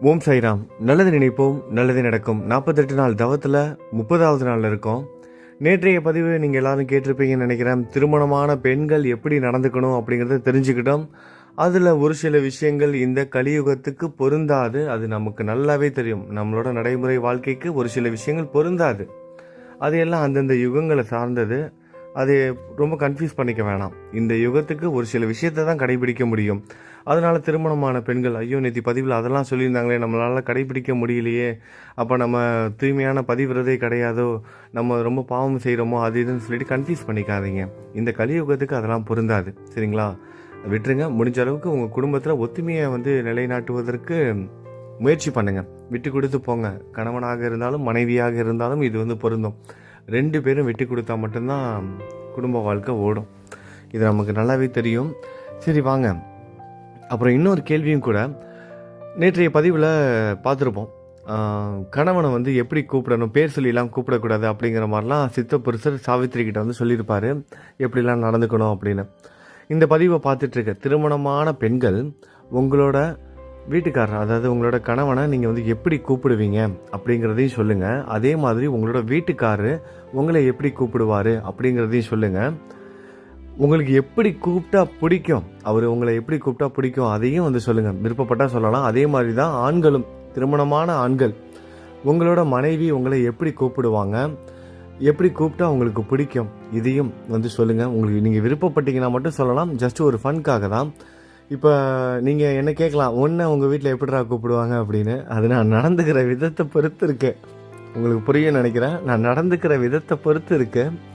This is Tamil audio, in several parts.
ஓம் சைராம் நல்லது நினைப்போம் நல்லது நடக்கும். நாற்பத்தெட்டு நாள் தவத்தில் முப்பதாவது நாளில் இருக்கோம். நேற்றைய பதிவு நீங்கள் எல்லாரும் கேட்டிருப்பீங்கன்னு நினைக்கிறேன். திருமணமான பெண்கள் எப்படி நடந்துக்கணும் அப்படிங்கிறத தெரிஞ்சுக்கிட்டோம். அதில் ஒரு சில விஷயங்கள் இந்த கலியுகத்துக்கு பொருந்தாது. அது நமக்கு நல்லாவே தெரியும். நம்மளோட நடைமுறை வாழ்க்கைக்கு ஒரு சில விஷயங்கள் பொருந்தாது. அதையெல்லாம் அந்தந்த யுகங்களை சார்ந்தது. அதை ரொம்ப கன்ஃபியூஸ் பண்ணிக்க வேணாம். இந்த யுகத்துக்கு ஒரு சில விஷயத்தை தான் கடைபிடிக்க முடியும். அதனால திருமணமான பெண்கள் ஐயோ நேற்று பதிவில் அதெல்லாம் சொல்லியிருந்தாங்களே நம்மளால் கடைபிடிக்க முடியலையே. அப்போ நம்ம தூய்மையான பதிவிரதே கிடையாதோ நம்ம ரொம்ப பாவம் செய்கிறோமோ அது இதுன்னு சொல்லிட்டு கன்ஃபியூஸ் பண்ணிக்காதீங்க. இந்த கலியுகத்துக்கு அதெல்லாம் பொருந்தாது. சரிங்களா? விட்டுருங்க. முடிஞ்ச அளவுக்கு உங்கள் குடும்பத்தில் ஒத்துமையை வந்து நிலைநாட்டுவதற்கு முயற்சி பண்ணுங்கள் விட்டு கொடுத்து போங்க. கணவனாக இருந்தாலும் மனைவியாக இருந்தாலும் இது வந்து பொருந்தும். ரெண்டு பேரும் விட்டு கொடுத்தா மட்டும்தான் குடும்ப வாழ்க்கை ஓடும். இது நமக்கு நல்லாவே தெரியும். சரி வாங்க. அப்புறம் இன்னொரு கேள்வியும் கூட நேற்றைய பதிவில் பார்த்துருப்போம். கணவனை வந்து எப்படி கூப்பிடணும் பேர் சொல்லிலாம் கூப்பிடக்கூடாது அப்படிங்கிற மாதிரிலாம் சித்த புருஷர் சாவித்திரி கிட்ட வந்து சொல்லியிருப்பார். எப்படிலாம் நடந்துக்கணும் அப்படின்னு. இந்த பதிவை பார்த்துட்ருக்க திருமணமான பெண்கள் உங்களோட வீட்டுக்காரர் அதாவது உங்களோட கணவனை நீங்கள் வந்து எப்படி கூப்பிடுவீங்க அப்படிங்கிறதையும் சொல்லுங்கள் அதே மாதிரி உங்களோட வீட்டுக்காரர் உங்களை எப்படி கூப்பிடுவார் அப்படிங்கிறதையும் சொல்லுங்கள் உங்களுக்கு எப்படி கூப்பிட்டா பிடிக்கும்? அவர் உங்களை எப்படி கூப்பிட்டா பிடிக்கும்? அதையும் வந்து சொல்லுங்கள் விருப்பப்பட்டால் சொல்லலாம். அதே மாதிரி தான் ஆண்களும் திருமணமான ஆண்கள். உங்களோட மனைவி உங்களை எப்படி கூப்பிடுவாங்க? எப்படி கூப்பிட்டா உங்களுக்கு பிடிக்கும்? இதையும் வந்து சொல்லுங்கள் உங்களுக்கு நீங்கள் விருப்பப்பட்டீங்கன்னா மட்டும் சொல்லலாம். ஜஸ்ட் ஒரு ஃபன்காக தான் இப்போ நீங்கள் என்ன கேட்கலாம்? ஒன்று உங்கள் வீட்டில் எப்படிடா கூப்பிடுவாங்க? அப்படின்னு. அது நான் நடந்துக்கிற விதத்தை பொறுத்து இருக்கு. உங்களுக்கு புரியும் நினைக்கிறேன். நான் நடந்துக்கிற விதத்தை பொறுத்து இருக்குது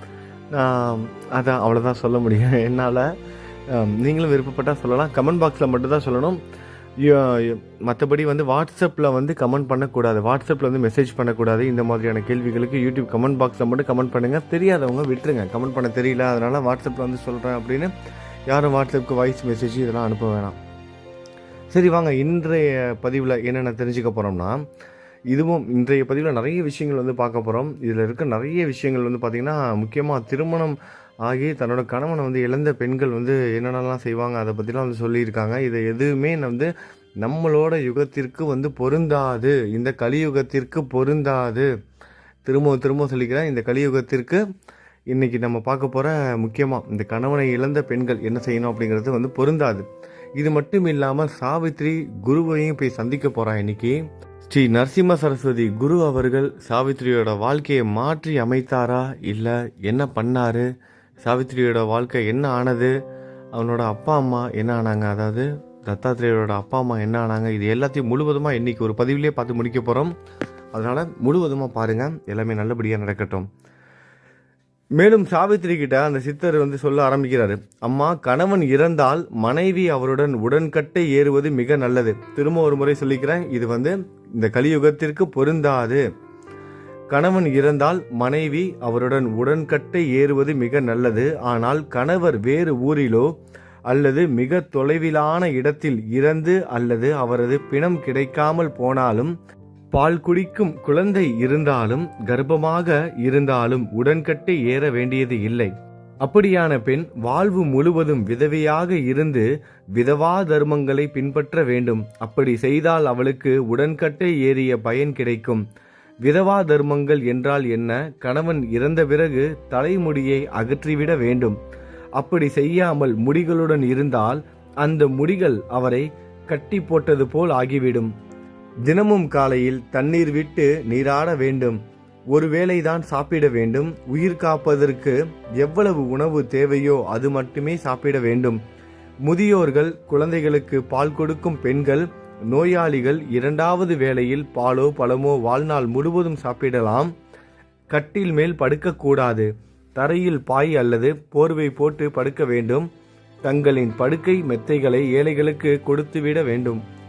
அதான் அவ்வளோதான் சொல்ல முடியும். என்னால் நீங்களும் விருப்பப்பட்டால் சொல்லலாம். கமெண்ட் பாக்ஸில் மட்டும்தான் சொல்லணும். மற்றபடி வந்து வாட்ஸ்அப்பில் வந்து கமெண்ட் பண்ணக்கூடாது. வாட்ஸ்அப்பில் வந்து மெசேஜ் பண்ணக்கூடாது. இந்த மாதிரியான கேள்விகளுக்கு யூடியூப் கமெண்ட் பாக்ஸில் மட்டும் கமெண்ட் பண்ணுங்கள் தெரியாதவங்க விட்டுருங்க. கமெண்ட் பண்ண தெரியல. அதனால் வாட்ஸ்அப்பில் வந்து சொல்கிறேன் அப்படின்னு யாரும் வாட்ஸ்அப்புக்கு வாய்ஸ் மெசேஜ் இதெல்லாம் அனுப்ப வேணாம். சரி வாங்க. இன்றைய பதிவில் என்னென்ன தெரிஞ்சுக்க போகிறோம்னா இதுவும் இன்றைய பதிவில் நிறைய விஷயங்கள் வந்து பார்க்க போகிறோம் இதில் இருக்க நிறைய விஷயங்கள் வந்து பார்த்திங்கன்னா முக்கியமாக திருமணம் ஆகி தன்னோட கணவனை வந்து இழந்த பெண்கள் வந்து என்னென்னலாம் செய்வாங்க அதை பற்றிலாம் வந்து சொல்லியிருக்காங்க. இது எதுவுமே வந்து நம்மளோட யுகத்திற்கு வந்து பொருந்தாது. இந்த கலியுகத்திற்கு பொருந்தாது. திரும்ப திரும்ப சொல்லிக்கிறேன் இந்த கலியுகத்திற்கு இன்றைக்கி நம்ம பார்க்க போகிற முக்கியமாக இந்த கணவனை இழந்த பெண்கள் என்ன செய்யணும் அப்படிங்கிறது வந்து பொருந்தாது. இது மட்டும் இல்லாமல் சாவித்ரி குருவையும் போய் சந்திக்க போகிறான் இன்னைக்கு. ஸ்ரீ நரசிம்ம சரஸ்வதி குரு அவர்கள் சாவித்திரியோட வாழ்க்கையை மாற்றி அமைத்தாரா? இல்லை என்ன பண்ணாரு? சாவித்திரியோட வாழ்க்கை என்ன ஆனது? அவனோட அப்பா அம்மா என்ன ஆனாங்க? அதாவது தத்தாத்திரேயரோட அப்பா அம்மா என்ன ஆனாங்க? இது எல்லாத்தையும் முழுவதுமாக இன்னைக்கு ஒரு பதிவிலே பார்த்து முடிக்க போகிறோம் அதனால் முழுவதுமாக பாருங்கள் எல்லாமே நல்லபடியாக நடக்கட்டும். மேலும் சாவித்திரி கிட்ட அந்த சித்தர் வந்து சொல்ல ஆரம்பிக்கிறாரு. அம்மா கணவன் இறந்தால் மனைவி அவருடன் உடன்கட்டை ஏறுவது மிக நல்லது. திரும்ப ஒரு முறை சொல்லிக்கிறேன். இது வந்து இந்த கலியுகத்திற்கு பொருந்தாது. கணவன் இறந்தால் மனைவி அவருடன் உடன்கட்டை ஏறுவது மிக நல்லது. ஆனால் கணவர் வேறு ஊரிலோ அல்லது மிக தொலைவிலான இடத்தில் இறந்து அல்லது அவரது பிணம் கிடைக்காமல் போனாலும் பால் குடிக்கும் குழந்தை இருந்தாலும் கர்ப்பமாக இருந்தாலும் உடன்கட்டை ஏற வேண்டியது இல்லை. அப்படியான பெண் வாழ்வு முழுவதும் விதவையாக இருந்து விதவா தர்மங்களை பின்பற்ற வேண்டும். அப்படி செய்தால் அவளுக்கு உடன்கட்டை ஏறிய பயன் கிடைக்கும். விதவா தர்மங்கள் என்றால் என்ன? கணவன் இறந்த பிறகு தலைமுடியை அகற்றிவிட வேண்டும். அப்படி செய்யாமல் முடிகளுடன் இருந்தால் அந்த முடிகள் அவரை கட்டி போட்டது போல் ஆகிவிடும். தினமும் காலையில் தண்ணீர் விட்டு நீராட வேண்டும். ஒருவேளைதான் சாப்பிட வேண்டும். உயிர் காப்பதற்கு எவ்வளவு உணவு தேவையோ அது மட்டுமே சாப்பிட வேண்டும். முதியோர்கள் குழந்தைகளுக்கு பால் கொடுக்கும் பெண்கள் நோயாளிகள் இரண்டாவது வேளையில் பாலோ பழமோ வாழ்நாள் முழுவதும் சாப்பிடலாம். கட்டில் மேல் படுக்கக்கூடாது. தரையில் பாய் அல்லது போர்வை போட்டு படுக்க வேண்டும். தங்களின் படுக்கை மெத்தைகளை ஏழைகளுக்கு கொடுத்துவிட வேண்டும்.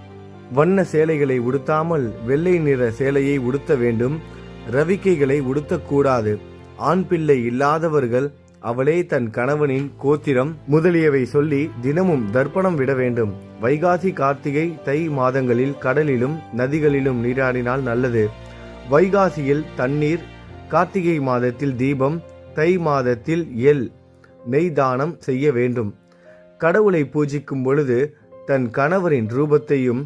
வண்ண சேலைகளை உடுத்தாமல் வெள்ளை நிற சேலையை உடுத்த வேண்டும் ரவிக்கைகளை உடுத்தக்கூடாது. ஆண் பிள்ளை இல்லாதவர்கள் அவளே தன் கணவனின் கோத்திரம் முதலியவை சொல்லி தினமும் தர்ப்பணம் விட வேண்டும். வைகாசி கார்த்திகை தை மாதங்களில் கடலிலும் நதிகளிலும் நீராடினால் நல்லது. வைகாசியில் தண்ணீர் கார்த்திகை மாதத்தில் தீபம் தை மாதத்தில் எல் நெய் தானம் செய்ய வேண்டும். கடவுளை பூஜிக்கும் பொழுது தன் கணவரின் ரூபத்தையும்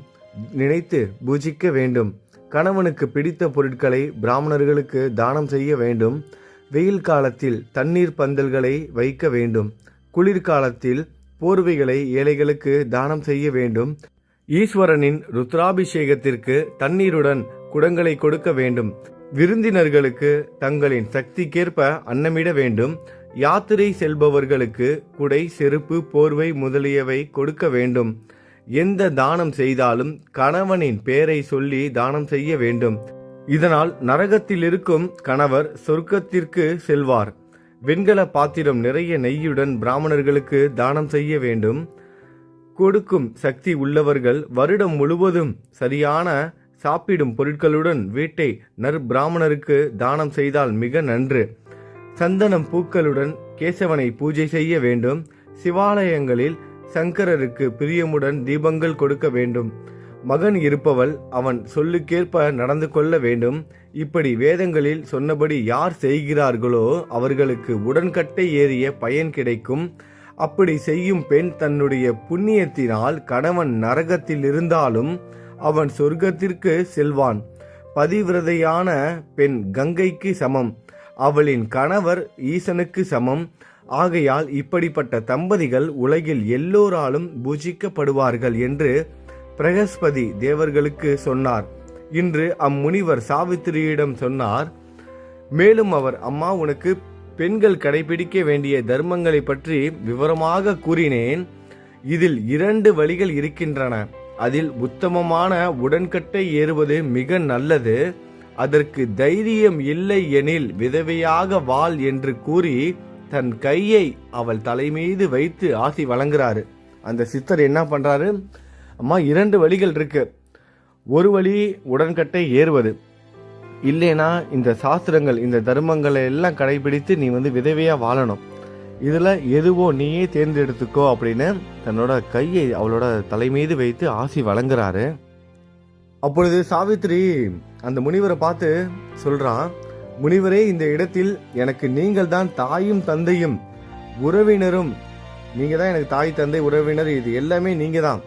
நினைத்து பூஜிக்க வேண்டும். கணவனுக்கு பிடித்த பொருட்களை பிராமணர்களுக்கு தானம் செய்ய வேண்டும். வெயில் காலத்தில் தண்ணீர் பந்தல்களை வைக்க வேண்டும். குளிர்காலத்தில் போர்வைகளை ஏழைகளுக்கு தானம் செய்ய வேண்டும். ஈஸ்வரனின் ருத்ராபிஷேகத்திற்கு தண்ணீருடன் குடங்களை கொடுக்க வேண்டும். விருந்தினர்களுக்கு தங்களின் சக்திக்கேற்ப அன்னமிட வேண்டும். யாத்திரை செல்பவர்களுக்கு குடை செருப்பு போர்வை முதலியவை கொடுக்க வேண்டும். எந்த தானம் செய்தாலும் கணவனின் பெயரை சொல்லி தானம் செய்ய வேண்டும். இதனால் நரகத்தில் இருக்கும் கணவர் சொர்க்கத்திற்கு செல்வார். வெண்கல பாத்திரம் நிறைய நெய்யுடன் பிராமணர்களுக்கு தானம் செய்ய வேண்டும். கொடுக்கும் சக்தி உள்ளவர்கள் வருடம் முழுவதும் சரியான சாப்பிடும் பொருட்களுடன் வீட்டை நற்பிராமணருக்கு தானம் செய்தால் மிக நன்று. சந்தனம் பூக்களுடன் கேசவனை பூஜை செய்ய வேண்டும். சிவாலயங்களில் சங்கரருக்கு பிரியமுடன் தீபங்கள் கொடுக்க வேண்டும். மகன் இருப்பவள் அவன் சொல்லுக்கேற்ப நடந்து கொள்ள வேண்டும். இப்படி வேதங்களில் சொன்னபடி யார் செய்கிறார்களோ அவர்களுக்கு உடன்கட்டை ஏறிய பயன் கிடைக்கும். அப்படி செய்யும் பெண் தன்னுடைய புண்ணியத்தினால் கணவன் நரகத்தில் இருந்தாலும் அவன் சொர்க்கத்திற்கு செல்வான். பதிவிரதையான பெண் கங்கைக்கு சமம். அவளின் கணவர் ஈசனுக்கு சமம். ஆகையால் இப்படிப்பட்ட தம்பதிகள் உலகில் எல்லோராலும் பூஜிக்கப்படுவார்கள் என்று பிரகஸ்பதி தேவர்களுக்கு சொன்னார். இன்று அம்முனிவர் சாவித்திரியிடம் சொன்னார் மேலும் அவர் அம்மா உனக்கு பெண்கள் கடைபிடிக்க வேண்டிய தர்மங்களை பற்றி விவரமாக கூறினேன். இதில் இரண்டு வழிகள் இருக்கின்றன. அதில் உத்தமமான உடன்கட்டை ஏறுவது மிக நல்லது. அதற்கு தைரியம் இல்லை எனில் விதவையாக வாழ் என்று கூறி தன் கையை அவள் தலைமீது வைத்து ஆசி வழங்குறாரு. அந்த சித்தர் என்ன பண்றாரு? அம்மா இரண்டு வழிகள் இருக்கு. ஒரு வழி உடன்கட்டை ஏறுவது. இல்லைனா இந்த சாஸ்திரங்கள் இந்த தர்மங்களை எல்லாம் கடைபிடித்து நீ வந்து விதவையா வாழணும். இதுல எதுவோ நீயே தேர்ந்தெடுத்துக்கோ அப்படின்னு தன்னோட கையை அவளோட தலைமீது வைத்து ஆசி வழங்குறாரு. அப்பொழுது சாவித்ரி அந்த முனிவரை பார்த்து சொல்றான் முனிவரே இந்த இடத்தில் எனக்கு நீங்கள் தான் தாயும் தந்தையும் உறவினரும். நீங்க தான் எனக்கு தாய் தந்தை உறவினர் இது எல்லாமே நீங்க தான்.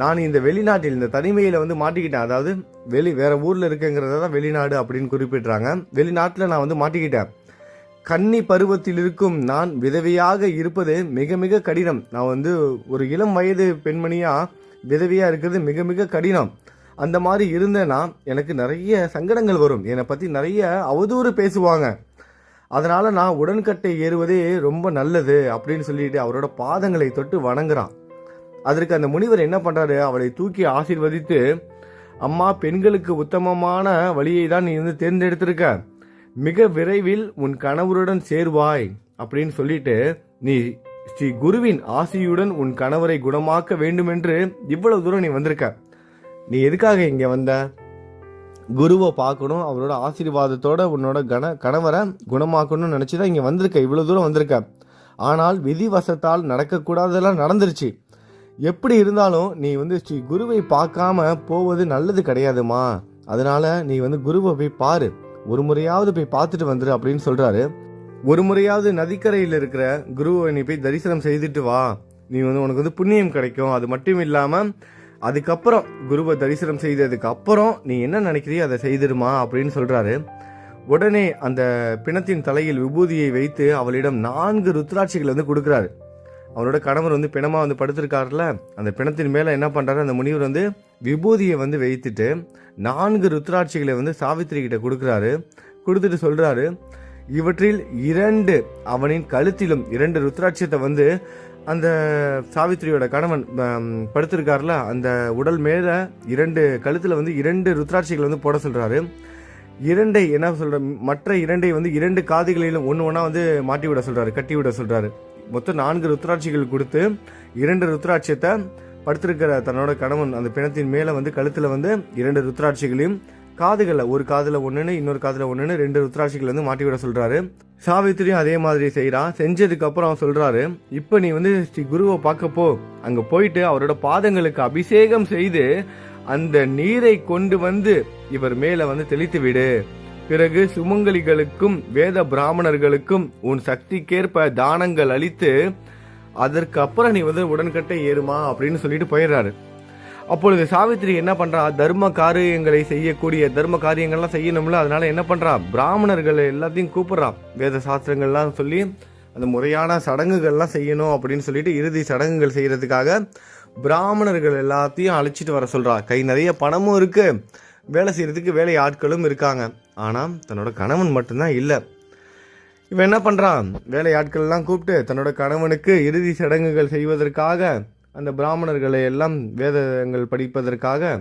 நான் இந்த வெளிநாட்டில் இந்த தனிமையில வந்து மாட்டிக்கிட்டேன். அதாவது வெளி வேற ஊர்ல இருக்குங்கிறத தான் வெளிநாடு அப்படின்னு குறிப்பிடுறாங்க. வெளிநாட்டில் நான் வந்து மாட்டிக்கிட்டேன். கன்னி பருவத்தில் இருக்கும் நான் விதவையாக இருப்பது மிக மிக கடினம். நான் வந்து ஒரு இளம் வயது பெண்மணியா விதவையா இருக்கிறது மிக மிக கடினம். அந்த மாதிரி இருந்தேன்னா எனக்கு நிறைய சங்கடங்கள் வரும். என்னை பற்றி நிறைய அவதூறு பேசுவாங்க. அதனால் நான் உடன்கட்டை ஏறுவதே ரொம்ப நல்லது அப்படின்னு சொல்லிட்டு அவரோட பாதங்களை தொட்டு வணங்குறான். அதற்கு அந்த முனிவர் என்ன பண்ணுறாரு அவளை தூக்கி ஆசீர்வதித்து அம்மா பெண்களுக்கு உத்தமமான வழியை தான் நீ வந்து தேர்ந்தெடுத்திருக்க. மிக விரைவில் உன் கணவருடன் சேர்வாய் அப்படின்னு சொல்லிட்டு நீ ஸ்ரீ குருவின் ஆசியுடன் உன் கணவரை குணமாக்க வேண்டுமென்று இவ்வளவு தூரம் நீ வந்திருக்க. நீ எதுக்காக இங்கே வந்த? குருவை பார்க்கணும் அவரோட ஆசீர்வாதத்தோட உன்னோட கண கணவரை குணமாக்கணும்னு நினச்சி தான் இங்கே வந்திருக்க. இவ்வளோ தூரம் வந்திருக்க. ஆனால் விதிவசத்தால் நடக்கக்கூடாதெல்லாம் நடந்துருச்சு. எப்படி இருந்தாலும் நீ வந்து ஸ்ரீ குருவை பார்க்காம போவது நல்லது கிடையாதுமா. அதனால நீ வந்து குருவை போய் பாரு. ஒரு முறையாவது போய் பார்த்துட்டு வந்துரு அப்படின்னு சொல்றாரு. ஒரு முறையாவது நதிக்கரையில் இருக்கிற குருவை நீ போய் தரிசனம் செய்துட்டு வா. நீ வந்து உனக்கு வந்து புண்ணியம் கிடைக்கும். அது மட்டும் இல்லாமல் அதுக்கப்புறம் குருவை தரிசனம் செய்ததுக்கு அப்புறம் நீ என்ன நினைக்கிறியோ அதை செய்திருமா அப்படின்னு சொல்கிறாரு உடனே அந்த பிணத்தின் தலையில் விபூதியை வைத்து அவளிடம் நான்கு ருத்ராட்சிகள் வந்து கொடுக்குறாரு. அவரோட கணவர் வந்து பிணமாக வந்து படுத்திருக்காருல அந்த பிணத்தின் மேலே என்ன பண்ணுறாரு அந்த முனிவர் வந்து விபூதியை வந்து வைத்துட்டு நான்கு ருத்ராட்சிகளை வந்து சாவித்திரி கிட்ட கொடுக்குறாரு. கொடுத்துட்டு சொல்கிறாரு இவற்றில் இரண்டு அவனின் கழுத்திலும் இரண்டு ருத்ராட்சியத்தை வந்து அந்த சாவித்திரியோட கணவன் படுத்திருக்காருல அந்த உடல் மேலே இரண்டு கழுத்தில் வந்து இரண்டு ருத்ராட்சிகள் வந்து போட சொல்கிறாரு இரண்டை என்ன சொல்கிற மற்ற இரண்டை வந்து இரண்டு காதுகளிலும் ஒன்று ஒன்றா வந்து மாட்டி விட சொல்கிறாரு கட்டி விட சொல்கிறாரு மொத்தம் நான்கு ருத்ராட்சிகள் கொடுத்து இரண்டு ருத்ராட்சியத்தை படுத்திருக்கிற தன்னோட கணவன் அந்த பிணத்தின் மேலே வந்து கழுத்தில் வந்து இரண்டு ருத்ராட்சிகளையும் காதுகளில் ஒரு காதுல ஒன்றுன்னு இன்னொரு காதுல ஒன்றுன்னு ரெண்டு ருத்ராட்சிகள் வந்து மாட்டி விட சொல்றாரு. சாவித்திரியும் அதே மாதிரி செய்கிறான் செஞ்சதுக்கு அப்புறம் அவன் சொல்றாரு இப்ப நீ வந்து ஸ்ரீ குருவை பார்க்கப்போ அங்கே அங்க போயிட்டு அவரோட பாதங்களுக்கு அபிஷேகம் செய்து அந்த நீரை கொண்டு வந்து இவர் மேல வந்து தெளித்து விடு. பிறகு சுமங்கலிகளுக்கும் வேத பிராமணர்களுக்கும் உன் சக்திக்கேற்ப தானங்கள் அளித்து அதற்கு அப்புறம் நீ வந்து உடன்கட்டை ஏறுமா அப்படின்னு சொல்லிட்டு போயிடுறாரு. அப்பொழுது சாவித்திரி என்ன பண்றா? தர்ம காரியங்களை செய்யக்கூடிய தர்ம காரியங்கள்லாம் செய்யணும்ல அதனால என்ன பண்றா? பிராமணர்கள் எல்லாத்தையும் கூப்பிட்றா. வேத சாஸ்திரங்கள்லாம் சொல்லி அந்த முறையான சடங்குகள்லாம் செய்யணும் அப்படின்னு சொல்லிட்டு இறுதி சடங்குகள் செய்யறதுக்காக பிராமணர்கள் எல்லாத்தையும் அழைச்சிட்டு வர சொல்றா. கை நிறைய பணமும் இருக்கு. வேலை செய்யறதுக்கு வேலை ஆட்களும் இருக்காங்க. ஆனால் தன்னோட கணவன் மட்டும்தான் இல்லை. இவன் என்ன பண்ணுறான் வேலை ஆட்கள்லாம் கூப்பிட்டு தன்னோட கணவனுக்கு இறுதி சடங்குகள் செய்வதற்காக அந்த பிராமணர்களை எல்லாம் வேதங்கள் படிப்பதற்காக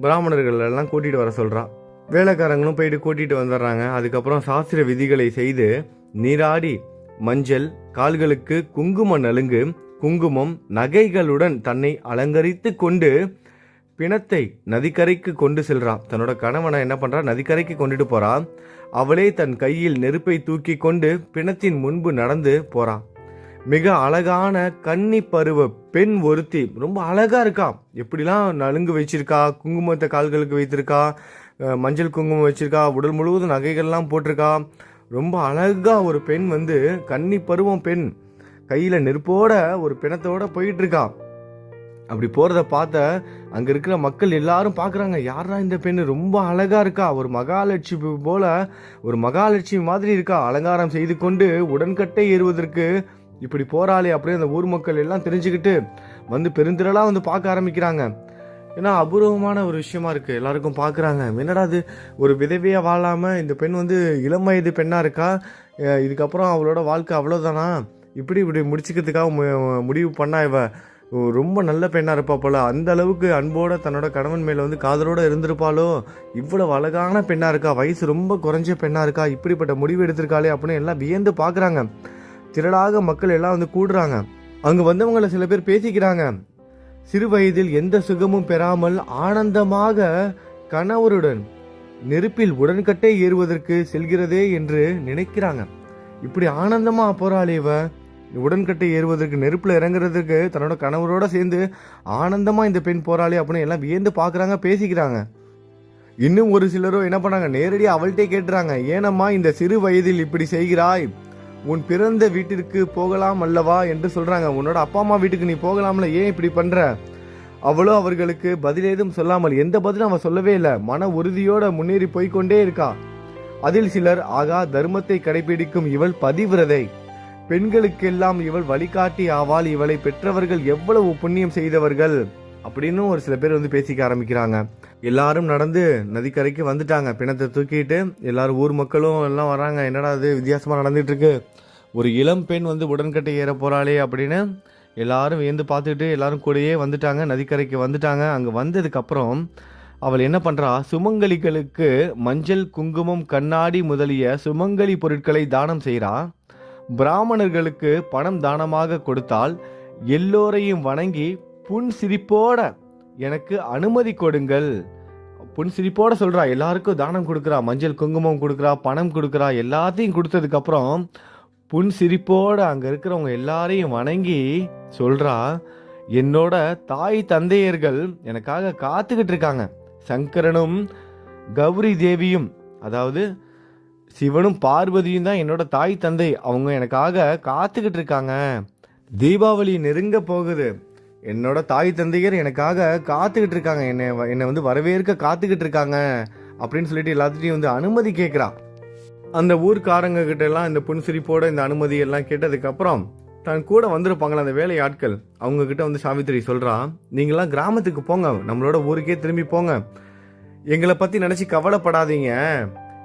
பிராமணர்கள் எல்லாம் வர சொல்கிறான் வேலைக்காரங்களும் போயிட்டு கூட்டிகிட்டு வந்துடுறாங்க. அதுக்கப்புறம் சாஸ்திர விதிகளை செய்து நீராடி மஞ்சள் கால்களுக்கு குங்கும நலுங்கு குங்குமம் நகைகளுடன் தன்னை அலங்கரித்து கொண்டு பிணத்தை நதிக்கரைக்கு கொண்டு செல்றான் தன்னோட கணவனை என்ன பண்றா? நதிக்கரைக்கு கொண்டுட்டு போறான் அவளே தன் கையில் நெருப்பை தூக்கி கொண்டு பிணத்தின் முன்பு நடந்து போறான் மிக அழகான கன்னி பருவ பெண் ஒருத்தி. ரொம்ப அழகா இருக்கா. எப்படிலாம் நலுங்கு வச்சிருக்கா குங்குமத்தை கால்களுக்கு வைத்திருக்கா மஞ்சள் குங்குமம் வச்சிருக்கா உடல் முழுவதும் நகைகள்லாம் போட்டிருக்கா. ரொம்ப அழகா ஒரு பெண் வந்து கன்னி பருவம் பெண் கையில நெருப்போட ஒரு பிணத்தோட போயிட்டு இருக்கா அப்படி போறத பார்த்த அங்க இருக்கிற மக்கள் எல்லாரும் பாக்குறாங்க யாரா இந்த பெண் ரொம்ப அழகா இருக்கா. ஒரு மகாலட்சுமி போல ஒரு மகாலட்சுமி மாதிரி இருக்கா. அலங்காரம் செய்து கொண்டு உடன்கட்டை ஏறுவதற்கு இப்படி போராளி அப்படியே அந்த ஊர் மக்கள் எல்லாம் தெரிஞ்சுக்கிட்டு வந்து பெருந்திரளாக வந்து பார்க்க ஆரம்பிக்கிறாங்க. ஏன்னா அபூர்வமான ஒரு விஷயமா இருக்குது எல்லாருக்கும் பார்க்குறாங்க. என்னடா அது ஒரு விதவியாக வாழாமல் இந்த பெண் வந்து இளம் வயது பெண்ணாக இருக்கா? இதுக்கப்புறம் அவளோட வாழ்க்கை அவ்வளோதானா இப்படி இப்படி முடிச்சுக்கிறதுக்காக மு- முடிவு பண்ணா இவ. ரொம்ப நல்ல பெண்ணாக இருப்பா போல. அந்த அளவுக்கு அன்போட தன்னோட கணவன் மேலே வந்து காதலோட இருந்திருப்பாளோ? இவ்வளோ அழகான பெண்ணாக இருக்கா? வயசு ரொம்ப குறைஞ்ச பெண்ணாக இருக்கா? இப்படிப்பட்ட முடிவு எடுத்திருக்காளே அப்படின்னு எல்லாம் வியந்து பார்க்குறாங்க. திரளாக மக்கள் எல்லாம் வந்து கூடுறாங்க. அங்கு வந்தவங்கள சில பேர் பேசிக்கிறாங்க. சிறு வயதில் எந்த சுகமும் பெறாமல் ஆனந்தமாக கணவருடன் நெருப்பில் உடன்கட்டை ஏறுவதற்கு செல்கிறதே என்று நினைக்கிறாங்க. இப்படி ஆனந்தமா போறாளே இவ உடன்கட்டை ஏறுவதற்கு நெருப்புல இறங்குறதுக்கு தன்னோட கணவரோட சேர்ந்து ஆனந்தமா இந்த பெண் போறாளே அப்படின்னு எல்லாம் வியந்து பாக்குறாங்க பேசிக்கிறாங்க. இன்னும் ஒரு சிலரோ என்ன பண்ணாங்க நேரடியாக அவள்கிட்டே கேட்டுறாங்க ஏனம்மா இந்த சிறு வயதில் இப்படி செய்கிறாய்? உன் பிறந்த வீட்டிற்கு போகலாம் அல்லவா என்று சொல்கிறாங்க உன்னோட அப்பா அம்மா வீட்டுக்கு நீ போகலாம்ல ஏன் இப்படி பண்ணுற அவளோ அவர்களுக்கு பதில் ஏதும் சொல்லாமல் எந்த பதிலும் அவன் சொல்லவே இல்லை. மன உறுதியோட முன்னேறி போய்க்கொண்டே இருக்கா. அதில் சிலர் ஆகா தர்மத்தை கடைபிடிக்கும் இவள் பதிவிரதை. பெண்களுக்கெல்லாம் இவள் வழிகாட்டி ஆவாள். இவளை பெற்றவர்கள் எவ்வளவு புண்ணியம் செய்தவர்கள்? அப்படின்னு ஒரு சில பேர் வந்து பேசிக்க ஆரம்பிக்கிறாங்க. எல்லாரும் நடந்து நதிக்கரைக்கு வந்துட்டாங்க. பிணத்தை தூக்கிட்டு எல்லாரும் ஊர் மக்களும் எல்லாம் வராங்க. என்னடா இது? வித்தியாசமாக நடந்துகிட்ருக்கு ஒரு இளம் பெண் வந்து உடன்கட்டை ஏற போகிறாளே அப்படின்னு எல்லாரும் வியந்து பார்த்துட்டு எல்லாரும் கூடயே வந்துட்டாங்க. நதிக்கரைக்கு வந்துட்டாங்க. அங்கே வந்ததுக்கப்புறம் அவள் என்ன பண்ணுறா சுமங்கலிகளுக்கு மஞ்சள் குங்குமம் கண்ணாடி முதலிய சுமங்கலி பொருட்களை தானம் செய்கிறா பிராமணர்களுக்கு பணம் தானமாக கொடுத்தால் எல்லோரையும் வணங்கி புன் சிரிப்போட எனக்கு அனுமதி கொடுங்கள். பொன் சிரிப்போட சொல்றா எல்லாருக்கும் தானம் கொடுக்குறா மஞ்சள் குங்குமம் கொடுக்குறா பணம் கொடுக்குறா எல்லாத்தையும் கொடுத்ததுக்கப்புறம் புன் சிரிப்போடு அங்கே இருக்கிறவங்க எல்லாரையும் வணங்கி சொல்கிறா என்னோட தாய் தந்தையர்கள் எனக்காக காத்துக்கிட்டு இருக்காங்க. சங்கரனும் கௌரி தேவியும் அதாவது சிவனும் பார்வதியும் தான் என்னோட தாய் தந்தை. அவங்க எனக்காக காத்துக்கிட்டு இருக்காங்க. தீபாவளி நெருங்க போகுது. என்னோட தாய் தந்தையர் எனக்காக காத்துக்கிட்டு இருக்காங்க. என்னை வ- என்னை வந்து வரவேற்க காத்துக்கிட்டு இருக்காங்க அப்படின்னு சொல்லிட்டு எல்லாத்துட்டையும் வந்து அனுமதி கேட்குறா. அந்த ஊர்க்காரங்க கிட்ட எல்லாம் இந்த புன்சிரிப்போட இந்த அனுமதி எல்லாம் கேட்டதுக்கப்புறம் தன் கூட வந்திருப்பாங்களே அந்த வேலை ஆட்கள் அவங்க கிட்ட வந்து சாவித்திரி சொல்கிறான் நீங்களாம் கிராமத்துக்கு போங்க நம்மளோட ஊருக்கே திரும்பி போங்க. எங்களை பற்றி நினச்சி கவலைப்படாதீங்க.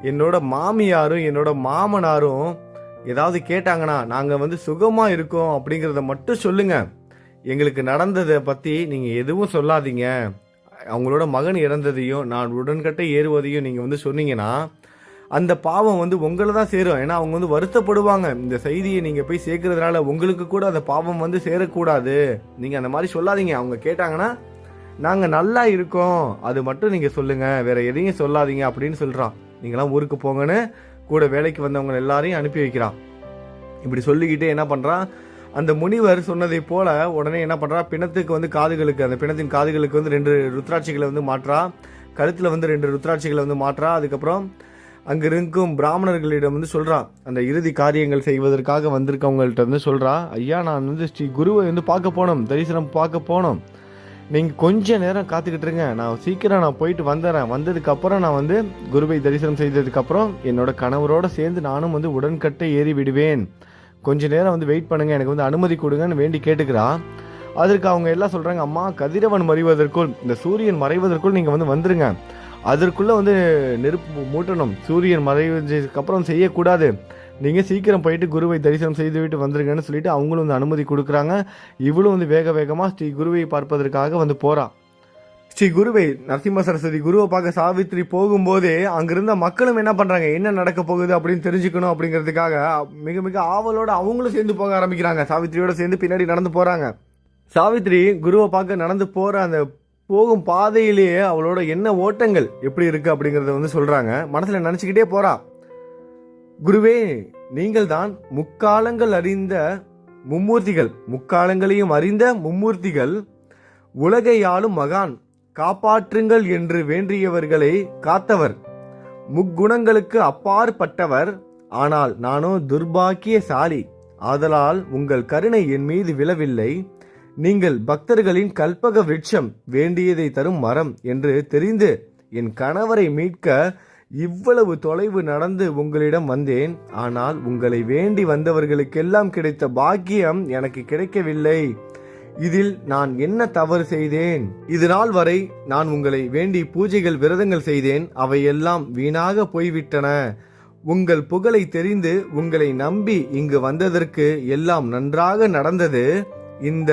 என்னோட மாமியாரும் என்னோட மாமனாரும் ஏதாவது கேட்டாங்கன்னா நாங்கள் வந்து சுகமாக இருக்கோம் அப்படிங்கிறத மட்டும் சொல்லுங்கள் எங்களுக்கு நடந்ததை பற்றி நீங்கள் எதுவும் சொல்லாதீங்க. அவங்களோட மகன் இறந்ததையும் நான் உடன்கட்டை ஏறுவதையும் நீங்கள் வந்து சொன்னீங்கன்னா அந்த பாவம் வந்து உங்களை தான் சேரும். ஏன்னா அவங்க வந்து வருத்தப்படுவாங்க. இந்த செய்தியை நீங்கள் போய் சேர்க்கறதுனால உங்களுக்கு கூட அந்த பாவம் வந்து சேரக்கூடாது. நீங்கள் அந்த மாதிரி சொல்லாதீங்க. அவங்க கேட்டாங்கன்னா நாங்கள் நல்லா இருக்கோம். அது மட்டும் நீங்கள் சொல்லுங்கள் வேற எதையும் சொல்லாதீங்க. அப்படின்னு சொல்கிறான் நீங்களாம் ஊருக்கு போங்கன்னு கூட வேலைக்கு வந்தவங்க எல்லாரையும் அனுப்பி வைக்கிறான். இப்படி சொல்லிக்கிட்டே என்ன பண்ணுறான் அந்த முனிவர் சொன்னதை போல உடனே என்ன பண்றா? பிணத்துக்கு வந்து காதுகளுக்கு அந்த பிணத்தின் காதுகளுக்கு வந்து ரெண்டு ருத்ராட்சிகளை வந்து மாற்றா. கழுத்துல வந்து ரெண்டு ருத்ராட்சிகளை வந்து மாற்றா. அதுக்கப்புறம் அங்கிருக்கும் பிராமணர்களிடம் வந்து சொல்றா. அந்த இறுதி காரியங்கள் செய்வதற்காக வந்திருக்கவங்கள்ட்ட வந்து சொல்றா. ஐயா நான் வந்து ஸ்ரீ குருவை வந்து பார்க்க போனோம். தரிசனம் பார்க்க போனோம். நீங்கள் கொஞ்ச நேரம் காத்துக்கிட்டு இருங்க. நான் சீக்கிரம் நான் போயிட்டு வந்துடுறேன் வந்ததுக்கப்புறம் நான் வந்து குருவை தரிசனம் செய்ததுக்கப்புறம் என்னோட கணவரோட சேர்ந்து நானும் வந்து உடன்கட்டை ஏறி விடுவேன். கொஞ்ச நேரம் வந்து வெயிட் பண்ணுங்க எனக்கு வந்து அனுமதி கொடுங்கன்னு வேண்டி கேட்டுக்கிறா. அதற்கு அவங்க எல்லாம் சொல்கிறாங்க அம்மா கதிரவன் மறைவதற்குள் இந்த சூரியன் மறைவதற்குள் நீங்கள் வந்து வந்துடுங்க அதற்குள்ளே வந்து நெருப்பு மூட்டணும். சூரியன் மறைவதுக்கப்புறம் செய்யக்கூடாது. நீங்கள் சீக்கிரம் போயிட்டு குருவை தரிசனம் செய்துவிட்டு வந்துருங்கன்னு சொல்லிட்டு அவங்களும் வந்து அனுமதி கொடுக்குறாங்க. இவளும் வந்து வேக வேகமாக ஸ்ரீ குருவை பார்ப்பதற்காக வந்து போகிறான் ஸ்ரீ குருவை நரசிம்ம சரஸ்வதி குருவை பார்க்க சாவித்திரி போகும்போதே அங்கிருந்த மக்களும் என்ன பண்ணுறாங்க என்ன நடக்க போகுது அப்படின்னு தெரிஞ்சுக்கணும் அப்படிங்கிறதுக்காக மிக மிக ஆவலோடு அவங்களும் சேர்ந்து போக ஆரம்பிக்கிறாங்க. சாவித்ரியோட சேர்ந்து பின்னாடி நடந்து போகிறாங்க சாவித்திரி குருவை பார்க்க நடந்து போகிற அந்த போகும் பாதையிலேயே அவளோட என்ன ஓட்டங்கள் எப்படி இருக்குது அப்படிங்கிறத வந்து சொல்கிறாங்க மனசில் நினச்சிக்கிட்டே போகிறா குருவே நீங்கள் தான் முக்காலங்கள் அறிந்த மும்மூர்த்திகள். முக்காலங்களையும் அறிந்த மும்மூர்த்திகள். உலகை மகான். காப்பாற்றுங்கள் என்று வேண்டியவர்களை காத்தவர். முக்குணங்களுக்கு அப்பாற்பட்டவர். ஆனால் நானோ துர்பாக்கியசாலி. ஆதலால் உங்கள் கருணை என் மீது விழவில்லை. நீங்கள் பக்தர்களின் கல்பக விருட்சம் வேண்டியதை தரும் மரம் என்று தெரிந்து என் கணவரை மீட்க இவ்வளவு தொலைவு நடந்து உங்களிடம் வந்தேன். ஆனால் உங்களை வேண்டி வந்தவர்களுக்கெல்லாம் கிடைத்த பாக்கியம் எனக்கு கிடைக்கவில்லை. இதில் நான் என்ன தவறு செய்தேன்? இது நாள் வரை நான் உங்களை வேண்டி பூஜைகள் விரதங்கள் செய்தேன். அவையெல்லாம் வீணாக போய்விட்டன. உங்கள் புகழை தெரிந்து உங்களை நம்பி இங்கு வந்ததற்கு எல்லாம் நன்றாக நடந்தது. இந்த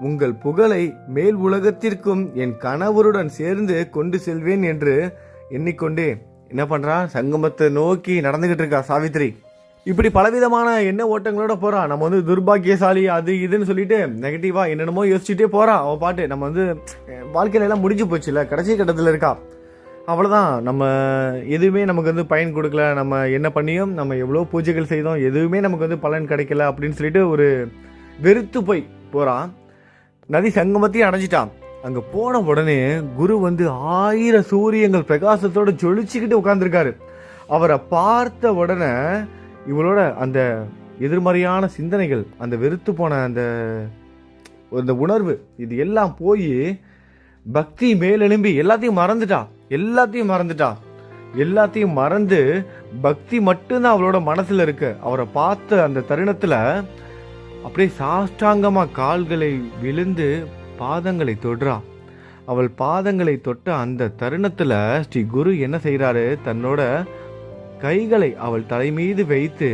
உங்கள் புகழை மேல் உலகத்திற்கும் என் கணவருடன் சேர்ந்து கொண்டு செல்வேன் என்று எண்ணிக்கொண்டே என்ன பண்றா? சங்கமத்தை நோக்கி நடந்துகிட்டு இருக்கா சாவித்ரி இப்படி பலவிதமான எண்ண ஓட்டங்களோட போகிறான் நம்ம வந்து துர்பாக்கியசாலி அது இதுன்னு சொல்லிட்டு நெகட்டிவாக என்னென்னமோ யோசிச்சுட்டே போகிறான் அவன் பாட்டு நம்ம வந்து வாழ்க்கையில எல்லாம் முடிஞ்சு போச்சுல கடைசி கட்டத்தில் இருக்கா. அவ்வளோதான் நம்ம எதுவுமே நமக்கு வந்து பயன் கொடுக்கல. நம்ம என்ன பண்ணியும் நம்ம எவ்வளோ பூஜைகள் செய்தோம் எதுவுமே நமக்கு வந்து பலன் கிடைக்கல அப்படின்னு சொல்லிட்டு ஒரு வெறுத்து போய் போகிறான் நதி சங்கமத்தையும் அடைஞ்சிட்டான் அங்கே போன உடனே குரு வந்து ஆயிரம் சூரியங்கள் பிரகாசத்தோடு ஜொலிச்சுக்கிட்டு உட்காந்துருக்காரு அவரை பார்த்த உடனே இவளோட அந்த எதிர்மறையான சிந்தனைகள் அந்த வெறுத்து போன அந்த அந்த உணர்வு இது எல்லாம் போய் பக்தி மேலெலும்பி எல்லாத்தையும் மறந்துட்டா எல்லாத்தையும் மறந்துட்டா. எல்லாத்தையும் மறந்து பக்தி மட்டும்தான் அவளோட மனசில் இருக்கு. அவரை பார்த்த அந்த தருணத்தில் அப்படியே சாஷ்டாங்கமாக கால்களை விழுந்து பாதங்களை தொடுறா. அவள் பாதங்களை தொட்ட அந்த தருணத்தில் ஸ்ரீ குரு என்ன செய்கிறாரு தன்னோட கைகளை அவள் தலைமீது வைத்து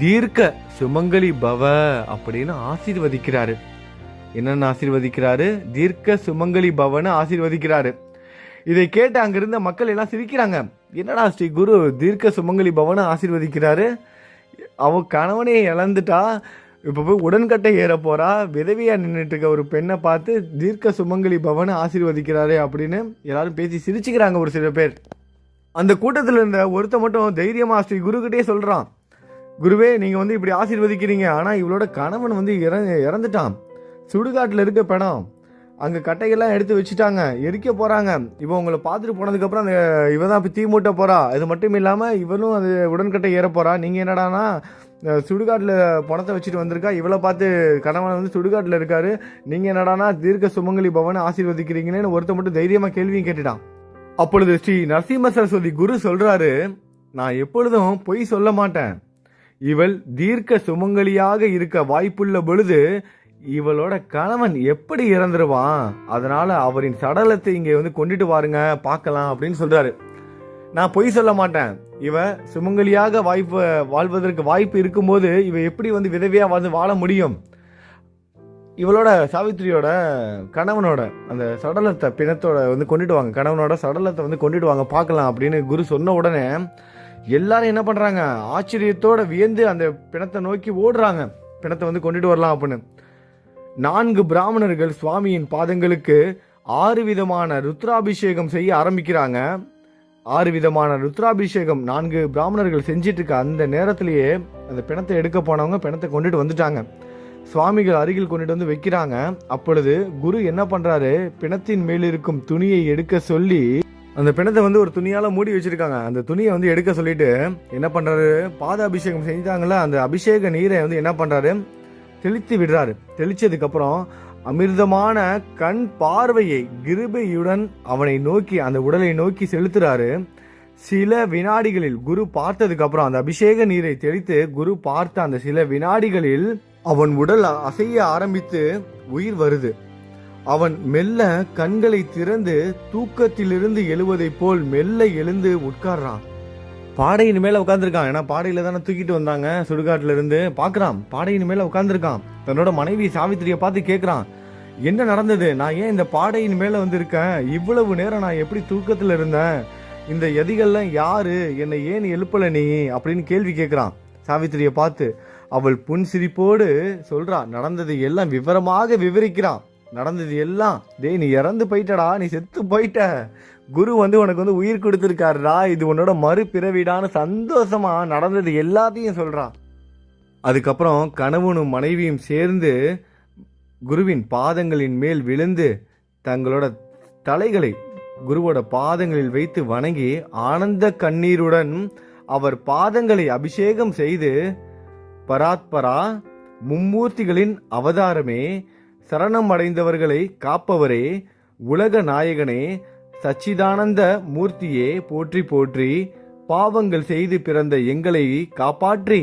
தீர்க்க சுமங்கலி பவ அப்படின்னு ஆசீர்வதிக்கிறாரு. என்னன்னு ஆசீர்வதிக்கிறாரு? தீர்க்க சுமங்கலி பவன்னு ஆசீர்வதிக்கிறாரு. இதை கேட்டு அங்கிருந்த மக்கள் எல்லாம் சிரிக்கிறாங்க. என்னடா ஸ்ரீ குரு தீர்க்க சுமங்கலி பவனை ஆசீர்வதிக்கிறாரு? அவ கணவனே இழந்துட்டா? இப்போ போய் உடன்கட்டை ஏற போறா? விதவியா நின்றுட்டு இருக்க ஒரு பெண்ணை பார்த்து தீர்க்க சுமங்கலி பவனை ஆசீர்வதிக்கிறாரு அப்படின்னு எல்லாரும் பேசி சிரிச்சுக்கிறாங்க ஒரு சில பேர். அந்த கூட்டத்தில் இருந்த ஒருத்த மட்டும் தைரியமாக ஸ்ரீ குருக்கிட்டே சொல்கிறான் குருவே நீங்கள் வந்து இப்படி ஆசீர்வதிக்கிறீங்க. ஆனால் இவளோட கணவன் வந்து இற- இறந்துட்டான். சுடுகாட்டில் இருக்க பணம். அங்கே கட்டையெல்லாம் எடுத்து வச்சுட்டாங்க. எரிக்க போகிறாங்க இவன் உங்களை பார்த்துட்டு போனதுக்கப்புறம் அந்த இவன் தான் இப்போ தீ மூட்ட போகிறா அது மட்டும் இல்லாமல் இவளும் அது உடன்கட்டை ஏற போகிறா நீங்கள் என்னடானா சுடுகாட்டில் பணத்தை வச்சுட்டு வந்திருக்கா. இவளை பார்த்து கணவன் வந்து சுடுகாட்டில் இருக்காரு. நீங்கள் என்னடானா தீர்க்க சுமங்கலி பவனை ஆசீர்வதிக்கிறீங்களேன்னு ஒருத்த மட்டும் தைரியமாக கேள்வியும் கேட்டுட்டான். அப்பொழுது ஸ்ரீ நரசிம்ம சரஸ்வதி குரு சொல்றாரு நான் எப்பொழுதும் பொய் சொல்ல மாட்டேன். இவள் தீர்க்க சுமங்கலியாக இருக்க வாய்ப்புள்ள பொழுது இவளோட கணவன் எப்படி இறந்துருவான்? அதனால அவரின் சடலத்தை இங்கே வந்து கொண்டுட்டு வாருங்க பார்க்கலாம் அப்படின்னு சொல்றாரு. நான் பொய் சொல்ல மாட்டேன். இவ சுமங்கலியாக வாய்ப்பு வாழ்வதற்கு வாய்ப்பு இருக்கும்போது இவ எப்படி வந்து விதவியா வந்து வாழ முடியும்? இவளோட சாவித்திரியோட கணவனோட அந்த சடலத்தை பிணத்தோட வந்து கொண்டுட்டு வாங்க கணவனோட சடலத்தை வந்து கொண்டுட்டு வாங்க பார்க்கலாம் அப்படின்னு குரு சொன்ன உடனே எல்லாரும் என்ன பண்ணுறாங்க ஆச்சரியத்தோட வியந்து அந்த பிணத்தை நோக்கி ஓடுறாங்க. பிணத்தை வந்து கொண்டுட்டு வரலாம் அப்படின்னு. நான்கு பிராமணர்கள் சுவாமியின் பாதங்களுக்கு ஆறு விதமான ருத்ராபிஷேகம் செய்ய ஆரம்பிக்கிறாங்க. ஆறு விதமான ருத்ராபிஷேகம் நான்கு பிராமணர்கள் செஞ்சிட்டு இருக்க அந்த நேரத்திலேயே அந்த பிணத்தை எடுக்க போனவங்க பிணத்தை கொண்டுட்டு வந்துட்டாங்க. சுவாமிகள் அருகில் கொண்டுட்டு வந்து வைக்கிறாங்க. அப்பொழுது குரு என்ன பண்றாரு? பிணத்தின் மேல் இருக்கும் துணியை எடுக்க சொல்லி அந்த பிணத்தை வந்து ஒரு துணியால மூடி வச்சிருக்காங்க. அந்த துணியை வந்து எடுக்க சொல்லிட்டு என்ன பண்றாரு? பாத அபிஷேகம் செஞ்சாங்கல்ல அந்த அபிஷேக நீரை வந்து என்ன பண்றாரு? தெளித்து விடுறாரு. தெளிச்சதுக்கு அப்புறம் அமிர்தமான கண் பார்வையை கிருபையுடன் அவனை நோக்கி அந்த உடலை நோக்கி செலுத்துறாரு. சில வினாடிகளில் குரு பார்த்ததுக்கு அப்புறம் அந்த அபிஷேக நீரை தெளித்து குரு பார்த்த அந்த சில வினாடிகளில் அவன் உடல் அசைய ஆரம்பித்து உயிர் வருது. அவன் மெல்ல கண்களை திறந்து தூக்கத்திலிருந்து எழுவதைப் போல் மெல்ல எழுந்து உட்கார்றான். பாடையின் மேல உட்காந்துருக்கான் ஏன்னா பாடையில தானே தூக்கிட்டு வந்தாங்க சுடுகாட்டுல இருந்து பாக்குறான் பாடையின் மேல உட்காந்துருக்கான் தன்னோட மனைவி சாவித்திரியை பார்த்து கேக்குறான் என்ன நடந்தது? நான் ஏன் இந்த பாடையின் மேல வந்திருக்கேன்? இவ்வளவு நேரம் நான் எப்படி தூக்கத்துல இருந்தேன்? இந்த எதிகள்லாம் யாரு? என்னை ஏன் எழுப்பல நீ? அப்படின்னு கேள்வி கேட்குறான். சாவித்திரியை பார்த்து அவள் புன் சிரிப்போடு சொல்றா நடந்தது எல்லாம் விவரமாக விவரிக்கிறான். நடந்தது எல்லாம் டேய் நீ இறந்து போயிட்டடா நீ செத்து போயிட்ட. குரு வந்து உனக்கு வந்து உயிர் கொடுத்துருக்காருடா. இது உன்னோட மறுபிறவிடான்னு சந்தோஷமா? நடந்தது எல்லாத்தையும் சொல்றான் அதுக்கப்புறம் கணவனும் மனைவியும் சேர்ந்து குருவின் பாதங்களின் மேல் விழுந்து தங்களோட தலைகளை குருவோட பாதங்களில் வைத்து வணங்கி ஆனந்த கண்ணீருடன் அவர் பாதங்களை அபிஷேகம் செய்து பராத்பரா மும்மூர்த்திகளின் அவதாரமே சரணம் அடைந்தவர்களை காப்பவரே உலக நாயகனே சச்சிதானந்த மூர்த்தியே போற்றி போற்றி பாவங்கள் செய்து பிறந்த எங்களை காப்பாற்றி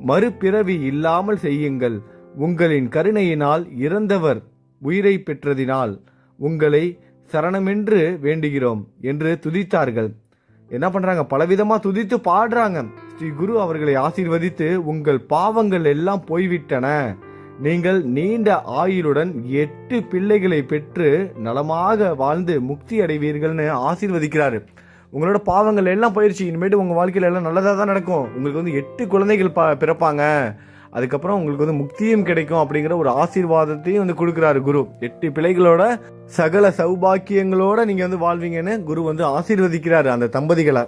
மறுபிறவி இல்லாமல் செய்யுங்கள். உங்களின் கருணையினால் இறந்தவர் உயிரை பெற்றதினால் உங்களை சரணமென்று வேண்டுகிறோம் என்று துதித்தார்கள். என்ன பண்றாங்க? பலவிதமா துதித்து பாடுறாங்க. ஸ்ரீ குரு அவர்களை ஆசீர்வதித்து உங்கள் பாவங்கள் எல்லாம் போய்விட்டன. நீங்கள் நீண்ட ஆயுளுடன் எட்டு பிள்ளைகளை பெற்று நலமாக வாழ்ந்து முக்தி அடைவீர்கள்னு ஆசீர்வதிக்கிறாரு. உங்களோட பாவங்கள் எல்லாம் போயிடுச்சு இனிமேட்டு உங்கள் வாழ்க்கையில் எல்லாம் நல்லதாக தான் நடக்கும். உங்களுக்கு வந்து எட்டு குழந்தைகள் பா பிறப்பாங்க. அதுக்கப்புறம் உங்களுக்கு வந்து முக்தியும் கிடைக்கும் அப்படிங்கிற ஒரு ஆசீர்வாதத்தையும் வந்து கொடுக்குறாரு குரு. எட்டு பிள்ளைகளோட சகல சௌபாக்கியங்களோட நீங்கள் வந்து வாழ்வீங்கன்னு குரு வந்து ஆசீர்வதிக்கிறாரு அந்த தம்பதிகளை.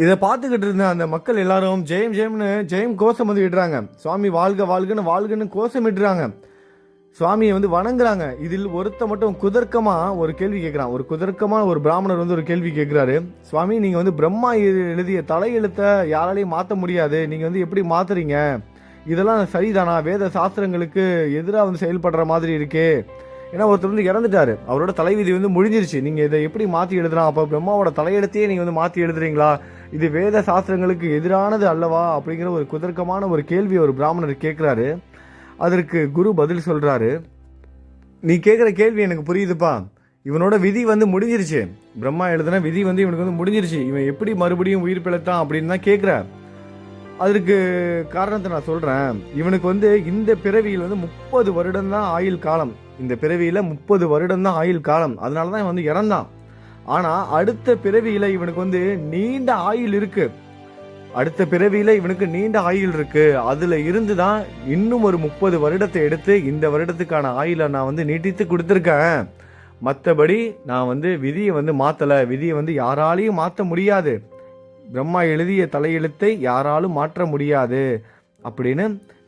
இதை பார்த்துக்கிட்டு இருந்த அந்த மக்கள் எல்லாரும் ஜெயம் ஜெயம்னு ஜெயம் கோஷம் வந்து இடுறாங்க. சுவாமி வாழ்க வாழ்கன்னு வாழ்கன்னு கோஷம் இடுறாங்க. சுவாமியை வந்து வணங்குறாங்க. இதில் ஒருத்த மட்டும் குதர்க்கமாக ஒரு கேள்வி கேட்குறான் ஒரு குதர்க்கமாக ஒரு பிராமணர் வந்து ஒரு கேள்வி கேட்குறாரு சுவாமி நீங்கள் வந்து பிரம்மா எழு- எழுதிய தலையெழுத்தை யாராலையும் மாற்ற முடியாது. நீங்கள் வந்து எப்படி மாற்றுறீங்க இதெல்லாம் சரிதானா? வேத சாஸ்திரங்களுக்கு எதிராக வந்து செயல்படுற மாதிரி இருக்கே. ஏன்னா ஒருத்தர் வந்து இறந்துட்டாரு. அவரோட தலைவிதி வந்து முடிஞ்சிருச்சு நீங்க இதை எப்படி மாத்தி எழுதலாம் அப்ப பிரம்மாவோட தலையெழுத்தையே நீங்க வந்து மாத்தி எழுதுறீங்களா? இது வேத சாஸ்திரங்களுக்கு எதிரானது அல்லவா? அப்படிங்கிற ஒரு குதர்க்கமான ஒரு கேள்வி ஒரு பிராமணர் கேட்கிறாரு. அதற்கு குரு பதில் சொல்றாரு. நீ கேட்குற கேள்வி எனக்கு புரியுதுப்பா. இவனோட விதி வந்து முடிஞ்சிருச்சு. பிரம்மா எழுதுன விதி வந்து இவனுக்கு வந்து முடிஞ்சிருச்சு. இவன் எப்படி மறுபடியும் உயிர் பிழைத்தான் அப்படின்னு தான் கேட்குற. அதற்கு காரணத்தை நான் சொல்கிறேன் இவனுக்கு வந்து இந்த பிறவியில் வந்து முப்பது வருடம் தான் ஆயுள் காலம். இந்த பிறவியில் முப்பது வருடம் தான் ஆயுள் காலம். அதனால தான் வந்து இறந்தான். ஆனால் அடுத்த பிறவியில் இவனுக்கு வந்து நீண்ட ஆயுள் இருக்கு. அடுத்த பிறவியில் இவனுக்கு நீண்ட ஆயுள் இருக்கு. அதில் இருந்து தான் இன்னும் ஒரு முப்பது வருடத்தை எடுத்து இந்த வருடத்துக்கான ஆயுளை நான் வந்து நீட்டித்து கொடுத்துருக்கேன். மற்றபடி நான் வந்து விதியை வந்து மாற்றலை விதியை வந்து யாராலையும் மாற்ற முடியாது. பிரம்மா எழுதிய தலையெழுத்தை யாராலும் மாற்ற முடியாது. அப்படின்னு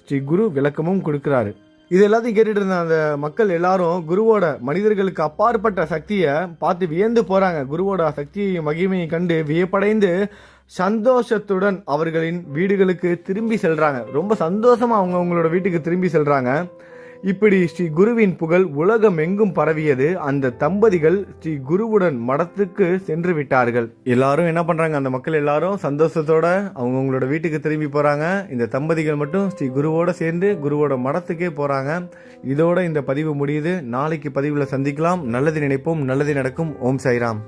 ஸ்ரீ குரு விளக்கமும் கொடுக்குறாரு. இது எல்லாத்தையும் கேட்டுட்டு இருந்த அந்த மக்கள் எல்லாரும் குருவோட மனிதர்களுக்கு அப்பாற்பட்ட சக்தியை பார்த்து வியந்து போறாங்க. குருவோட சக்தியையும் மகிமையும் கண்டு வியப்படைந்து சந்தோஷத்துடன் அவர்களின் வீடுகளுக்கு திரும்பி செல்றாங்க. ரொம்ப சந்தோஷமா அவங்க அவங்களோட வீட்டுக்கு திரும்பி செல்றாங்க. இப்படி ஸ்ரீ குருவின் புகழ் உலகம் எங்கும் பரவியது. அந்த தம்பதிகள் ஸ்ரீ குருவுடன் மடத்துக்கு சென்று விட்டார்கள். எல்லாரும் என்ன பண்றாங்க? அந்த மக்கள் எல்லாரும் சந்தோஷத்தோட அவங்கவுங்களோட வீட்டுக்கு திரும்பி போறாங்க. இந்த தம்பதிகள் மட்டும் ஸ்ரீ குருவோட சேர்ந்து குருவோட மடத்துக்கே போறாங்க. இதோட இந்த பதிவு முடியுது. நாளைக்கு பதிவில் சந்திக்கலாம். நல்லது நினைப்போம். நல்லது நடக்கும். ஓம் சாய்ராம்.